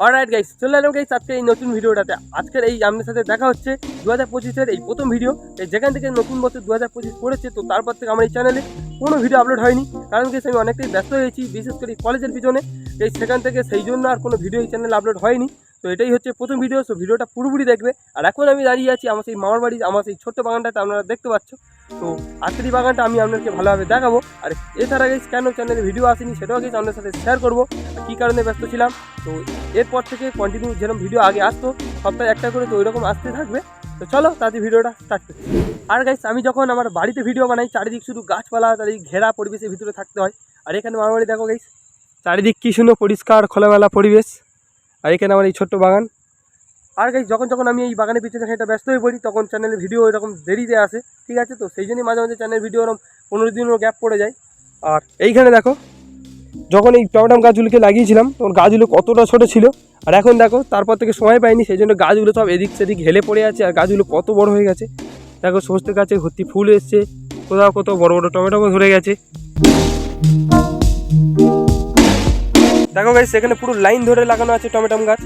Alright guys চলে এলাম guys আজকে এই নতুন ভিডিওটাতে। আজকের এই আমাদের সাথে দেখা হচ্ছে দু হাজার পঁচিশের এই প্রথম ভিডিও এই যেখান থেকে নতুন বছর দু হাজার পঁচিশ পড়েছে, তো তারপর থেকে আমার এই চ্যানেলে কোনো ভিডিও আপলোড হয়নি। কারণ কি আমি অনেকটাই ব্যস্ত হয়েছি বিশেষ করে কলেজের পিছনে। এই সেখান থেকে সেই জন্য আর কোনো ভিডিও এই চ্যানেলে আপলোড হয়নি। তো এটাই হচ্ছে প্রথম ভিডিও সো ভিডিওটা পুরোপুরি দেখবে। আর এখন আমি দাঁড়িয়ে আছি আমার সেই মামার বাড়ি আমার সেই ছোট্ট বাগানটাতে, আপনারা দেখতে পাচ্ছ। তো আজকের বাগানটা আমি আপনাদেরকে ভালোভাবে দেখাবো। আর এছাড়া গেছি কেন চ্যানেলে ভিডিও আসেনি, সেটাও গেছি আপনাদের সাথে শেয়ার করব। কী কারণে ব্যস্ত ছিলাম, তো এরপর থেকে কন্টিনিউ যেরকম ভিডিও আগে আসতো, সপ্তাহে একটা করে তো ওইরকম আসতে থাকবে। তো চলো তাদের ভিডিওটা স্টার্ট করছি আর গাইস আমি যখন আমার বাড়িতে ভিডিও বানাই, চারিদিক শুধু গাছপালা, চারিদিক ঘেরা পরিবেশের ভিতরে থাকতে হয়। আর এখানে আমার বাড়ি দেখো গাইস চারিদিক কী সুন্দর পরিষ্কার, খোলামেলা পরিবেশ। আর এখানে আমার এই ছোট্ট বাগান। আর গাইস যখন যখন আমি এই বাগানের পিছনে খানিকটা ব্যস্ত হয়ে পড়ি, তখন চ্যানেলের ভিডিও এরকম দেরিতে আসে, ঠিক আছে? তো সেই জন্যই মাঝে মাঝে চ্যানেল ভিডিও এরকম পনেরো দিনও গ্যাপ পড়ে যায়। আর এইখানে দেখো, যখন এই টমেটাম গাছগুলোকে লাগিয়েছিলাম, তখন গাছগুলো কতটা ছোট ছিল। আর এখন দেখো, তারপর থেকে সময় পাইনি, সেই জন্য গাছগুলো সব এদিক সেদিক হেলে পড়ে আছে, আর গাছগুলো কত বড় হয়ে গেছে। দেখো, সমস্ত গাছে ভর্তি ফুল এসছে, কোথাও কোথাও বড় বড় টমেটো ধরে গেছে। দেখো গাছ সেখানে পুরো লাইন ধরে লাগানো আছে টমেটাম গাছ।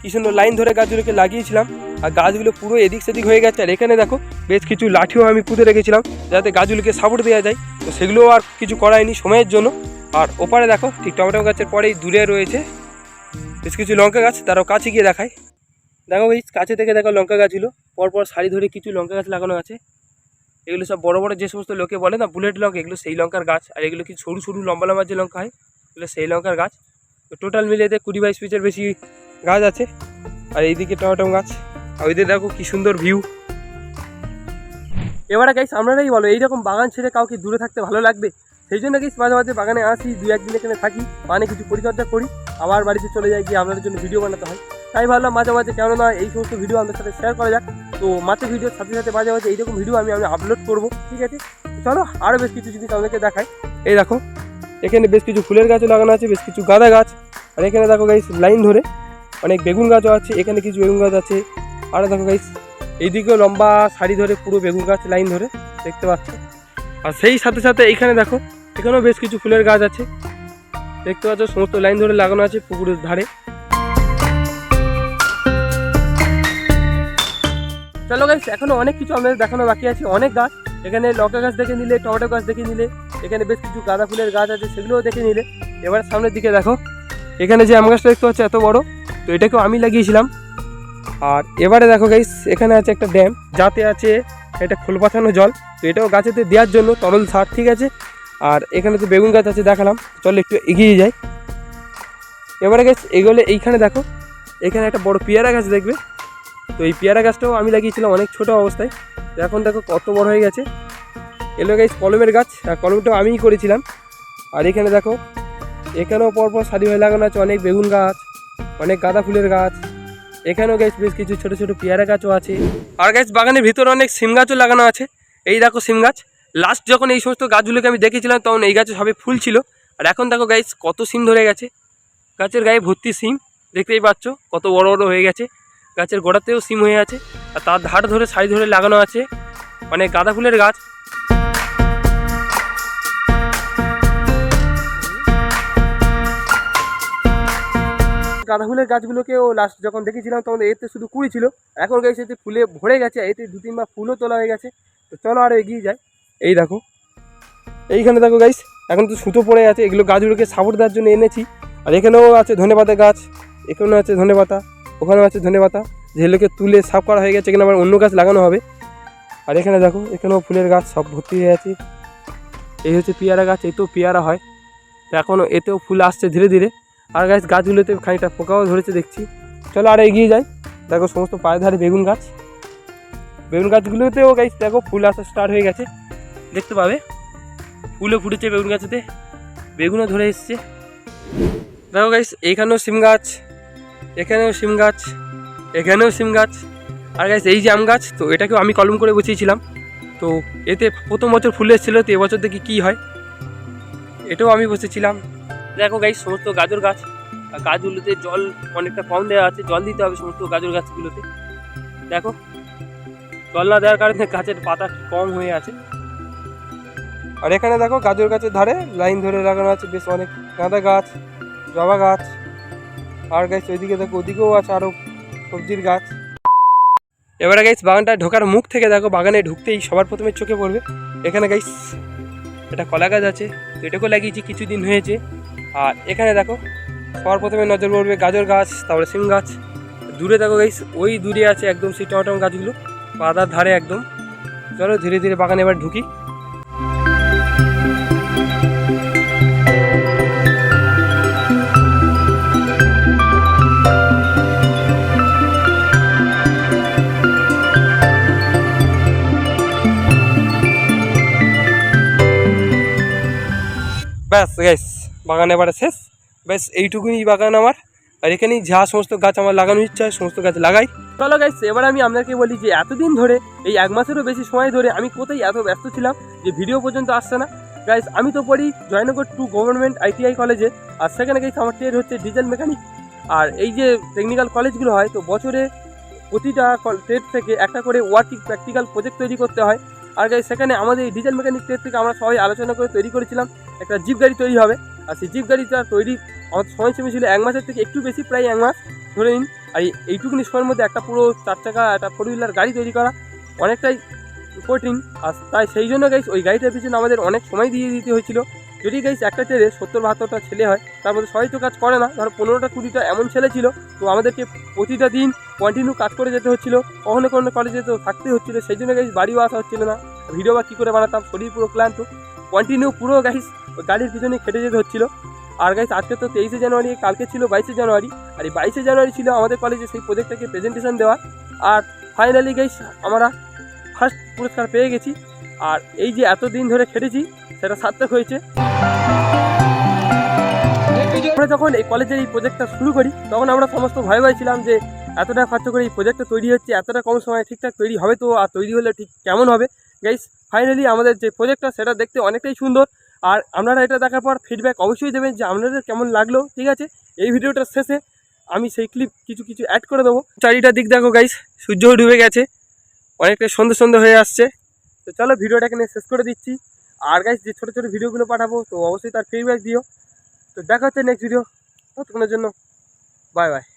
কি সুন্দর লাইন ধরে গাছগুলোকে লাগিয়েছিলাম, আর গাছগুলো পুরো এদিক সেদিক হয়ে গেছে। আর এখানে দেখো, বেশ কিছু লাঠিও আমি পুঁতে রেখেছিলাম, যাতে গাছগুলোকে সাপোর্ট দেওয়া যায়। তো সেগুলো আর কিছু করায়নি সময়ের জন্য। আর ওপারে দেখো, ঠিক টমেটো গাছের পরেই দূরে রয়েছে বেশ কিছু লঙ্কা গাছ তারাও কাছে গিয়ে দেখায় দেখো ভাই কাছে থেকে দেখো লঙ্কা গাছগুলো, পরপর সারি ধরে কিছু লঙ্কা গাছ লাগানো আছে। এগুলো সব বড় বড় যে সমস্ত লোকে বলে না বুলেট লঙ্কা এগুলো সেই লঙ্কার গাছ। আর এগুলো কি সরু সরু লম্বা লম্বা যে লঙ্কা হয়, এগুলো সেই লঙ্কার গাছ। তো টোটাল মিলিয়ে এতে কুড়ি বাইশ পিসের বেশি গাছ আছে। আর এইদিকে টমেটো গাছ। আর ওইদিকে দেখো কি সুন্দর ভিউ এবারে গাইস আপনারাই বলো, এইরকম বাগান ছেড়ে কাউকে দূরে থাকতে ভালো লাগবে? সেই জন্য গাইস মাঝে মাঝে বাগানে আসি দু একদিন এখানে থাকি মানে কিছু পরিচর্যা করি, আবার বাড়িতে চলে যাই, গিয়ে আপনাদের জন্য ভিডিও বানাতে হয়। তাই ভাবলাম মাঝে মাঝে কেন না এই সমস্ত ভিডিও আমাদের সাথে শেয়ার করা যাক। তো মাত্র ভিডিওর সাথে সাথে মাঝে মাঝে এইরকম ভিডিও আমি আমি আপলোড করব, ঠিক আছে? চলো আরও বেশ কিছু জিনিস আমাদেরকে দেখাই। এই দেখো, এখানে বেশ কিছু ফুলের গাছও লাগানো আছে, বেশ কিছু গাঁদা গাছ। আর এখানে দেখো গাইস লাইন ধরে অনেক বেগুন গাছও আছে, এখানে কিছু বেগুন গাছ আছে। আর দেখো গাইস এইদিকেও লম্বা সারি ধরে পুরো বেগুন গাছ লাইন ধরে দেখতে পাচ্ছ। আর সেই সাথে সাথে এইখানে দেখো, এখানেও বেশ কিছু ফুলের গাছ আছে। দেখতে পাচ্ছ, সমস্ত লাইন ধরে লাগানো আছে পুকুরের ধারে। চলো গাইস এখনও অনেক কিছু আমাদের দেখানো বাকি আছে, অনেক গাছ। এখানে লঙ্কা গাছ দেখে নিলে, টমেটো গাছ দেখে নিলে, এখানে বেশ কিছু গাঁদা ফুলের গাছ আছে, সেগুলোও দেখে নিলে। এবার সামনের দিকে দেখো এখানে যে আম গাছটা দেখতে পাচ্ছ, এত বড়, তো এটাকেও আমি লাগিয়েছিলাম। আর এবারে দেখো গাইস এখানে আছে একটা ড্যাম, যাতে আছে এটা খোল পাঠানো জল, তো এটাও গাছেতে দেওয়ার জন্য তরল সার, ঠিক আছে? আর এখানে তো বেগুন গাছ আছে, দেখালাম। চল একটু এগিয়ে যাই। এবারে গাছ এগোলে এইখানে দেখো, এখানে একটা বড় পেয়ারা গাছ দেখবে। তো এই পেয়ারা গাছটাও আমি লাগিয়েছিলাম অনেক ছোট অবস্থায়। তো এখন দেখো কত বড় হয়ে গেছে। এলো গাইস কলমের গাছ, আর কলমটাও আমিই করেছিলাম। আর এখানে দেখো এখানেও পরপর সারি হয়ে লাগানো আছে অনেক বেগুন গাছ, অনেক গাঁদা ফুলের গাছ। এখানেও গাছ বেশ কিছু ছোট ছোট পেয়ারা গাছও আছে। আর গাছ বাগানের ভিতরে অনেক সিম গাছও লাগানো আছে। এই দেখো সিম গাছ। লাস্ট যখন এই সমস্ত গাছগুলোকে আমি দেখেছিলাম, তখন এই গাছে সবে ফুল ছিল। আর এখন দেখো গাইস কত সিম ধরে গেছে। গাছের গায়ে ভর্তি সিম, দেখতেই পাচ্ছ কত বড় বড় হয়ে গেছে। গাছের গোড়াতেও সিম হয়ে আছে। আর তার ধার ধরে, সারি ধরে লাগানো আছে। অনেক গাঁদা ফুলের গাছ। গাঁদা ফুলের গাছগুলোকেও লাস্ট যখন দেখেছিলাম তখন এতে শুধু কুড়ি ছিল। এখন গেছে এতে ফুলে ভরে গেছে এতে দু তিনবার ফুলও তোলা হয়ে গেছে। তো চলো আরও এগিয়ে যাই। এই দেখো। এইখানে দেখো গাইস এখন তো সুতো পড়ে আছে, এগুলো গাছগুলোকে সাপোর্ট দেওয়ার জন্য এনেছি। আর এখানেও আছে ধনে পাতা গাছ, এখানেও আছে ধনে পাতা ওখানেও আছে ধনে পাতা যেগুলোকে তুলে সাফ করা হয়ে গেছে, এখানে আবার অন্য গাছ লাগানো হবে। আর এখানে দেখো, এখানেও ফুলের গাছ সব ভর্তি হয়ে আছে। এই হচ্ছে পেয়ারা গাছ এতেও পেয়ারা হয়। তো এখনও এতেও ফুল আসছে ধীরে ধীরে। আর গাছ গাছগুলোতে খানিকটা পোকাও ধরেছে দেখছি। চলো আর এগিয়ে যাই। দেখো সমস্ত পায়ে ধারে বেগুন গাছ। বেগুন গাছগুলোতেও গাছ দেখো ফুল আসা স্টার্ট হয়ে গেছে। দেখতে পাবে? ফুলও ফুটেছে বেগুন গাছেতে। বেগুনও ধরে এসছে। দেখো গাইস এইখানেও সিম গাছ। এখানেও সিম গাছ। এখানেও সিম গাছ। আর গাছ এই যে আম গাছ, তো এটাকেও আমি কলম করে বসিয়েছিলাম তো এতে প্রথম বছর ফুল এসেছিল, তো এবছর দেখি কী হয়। এটাও আমি বসেছিলাম। দেখো গাইস সমস্ত গাজর গাছ গাছগুলোতে জল অনেকটা কম দেওয়া আছে, জল দিতে হবে সমস্ত গাজর গাছগুলোতে। দেখো, জল না দেওয়ার কারণে গাছের পাতা কম হয়ে আছে। আর এখানে দেখো গাজর গাছের ধারে লাইন ধরে লাগানো আছে, বেশ অনেক গাঁদা গাছ, জবা গাছ। আর গাছ ওইদিকে দেখো, ওদিকেও আছে আরও সবজির গাছ। এবারে গাইস বাগানটা ঢোকার মুখ থেকে দেখো, বাগানে ঢুকতেই সবার প্রথমে চোখে পড়বে। এখানে গাইস এটা কলা গাছ আছে, তো এটাকেও লাগিয়েছি, কিছুদিন হয়েছে। আর এখানে দেখো সবার প্রথমে নজর পড়বে গাজর গাছ, তারপরে সিম গাছ। দূরে দেখো গাইস ওই দূরে আছে একদম সেই টমাটম গাছগুলো বাদার ধারে একদম। চলো ধীরে ধীরে বাগানে এবার ঢুকি। ব্যাস গাইস বাগান এবারে শেষ। ব্যাস এইটুকুনি বাগান আমার। আর এখানেই যা সমস্ত গাছ আমার লাগানো ইচ্ছা হয়, সমস্ত গাছ লাগাই। চলো গাইস এবার আমি আপনাকে বলি যে এতদিন ধরে, এই এক মাসেরও বেশি সময় ধরে আমি কোথায় এত ব্যস্ত ছিলাম যে ভিডিও পর্যন্ত আসছে না। গাইস আমি তো পড়ি জয়নগর টু গভর্নমেন্ট আইটিআই কলেজে, আর সেখানে গাইস আমার ট্রেড হচ্ছে ডিজেল মেকানিক আর এই যে টেকনিক্যাল কলেজগুলো হয়, তো বছরে প্রতিটা ট্রেড থেকে একটা করে ওয়ার্কিং প্র্যাকটিক্যাল প্রজেক্ট তৈরি করতে হয়। আর গাইস সেখানে আমাদের এই ডিজেল মেকানিক ট্রেড থেকে আমরা সবাই আলোচনা করে তৈরি করেছিলাম, একটা জিপ গাড়ি তৈরি হবে। আর সেই জিপ গাড়িটা তৈরি আমার সময় সময় ছিল এক মাসের থেকে একটু বেশি, প্রায় এক মাস। ধরে নিন, আর এই- এইটুকুনি সময়ের মধ্যে একটা পুরো চার চাকা, একটা ফোর হুইলার গাড়ি তৈরি করা অনেকটাই কঠিন। আর তাই সেই জন্য গাইস ওই গাড়িটার পিছনে আমাদের অনেক সময় দিয়ে দিতে হয়েছিল। যদি গাইস একটা ছেলে সত্তর বাহাত্তরটা ছেলে হয়, তার মধ্যে সবাই তো কাজ করে না। ধরো পনেরোটা, কুড়িটা এমন ছেলে ছিল, তো আমাদেরকে প্রতিটা দিন কন্টিনিউ কাজ করে যেতে হচ্ছিল। কখনো কখনো কলেজে তো থাকতে হচ্ছিল, সেই জন্য গাইস বাড়িও আসা হচ্ছিল না। ভিডিও বা কী করে বানাতাম, শরীর পুরো ক্লান্ত। কন্টিনিউ পুরো গাইস গাড়ির পিছনে খেটে যেতে হচ্ছিল। আর গাইস আজকে তো তেইশে জানুয়ারি, কালকে ছিল বাইশে জানুয়ারি। আর এই বাইশে জানুয়ারি ছিল আমাদের কলেজে সেই প্রজেক্টটাকে প্রেজেন্টেশন দেওয়া। আর ফাইনালি গাইস আমরা ফার্স্ট পুরস্কার পেয়ে গেছি। আর এই যে এতদিন ধরে খেটেছি, সেটা সার্থক হয়েছে। আমরা যখন এই কলেজের এই প্রজেক্টটা শুরু করি, তখন আমরা সমস্ত ভয় ভয় ছিলাম যে, এতটা খরচ করে এই প্রজেক্টটা তৈরি হচ্ছে, এতটা কম সময়ে ঠিকঠাক তৈরি হবে তো, আর তৈরি হলে ঠিক কেমন হবে? গাইস ফাইনালি আমাদের যে প্রজেক্টটা সেটা দেখতে অনেকটাই সুন্দর। আর আপনারা এটা দেখার পর ফিডব্যাক অবশ্যই দেবেন যে আপনাদের কেমন লাগল, ঠিক আছে? এই ভিডিওটার শেষে আমি সেই ক্লিপ কিছু কিছু অ্যাড করে দেবো। চারিটা দিক দেখো গাইস সূর্য ডুবে গেছে অনেকটা সন্ধ্যে সন্ধ্যে হয়ে আসছে। তো চলো ভিডিওটা এখানে শেষ করে দিচ্ছি। আর গাইস যে ছোটো ছোটো ভিডিওগুলো পাঠাবো, তো অবশ্যই তার ফিডব্যাক দিও। তো দেখা হচ্ছে নেক্সট ভিডিও ততক্ষণের জন্য বাই বাই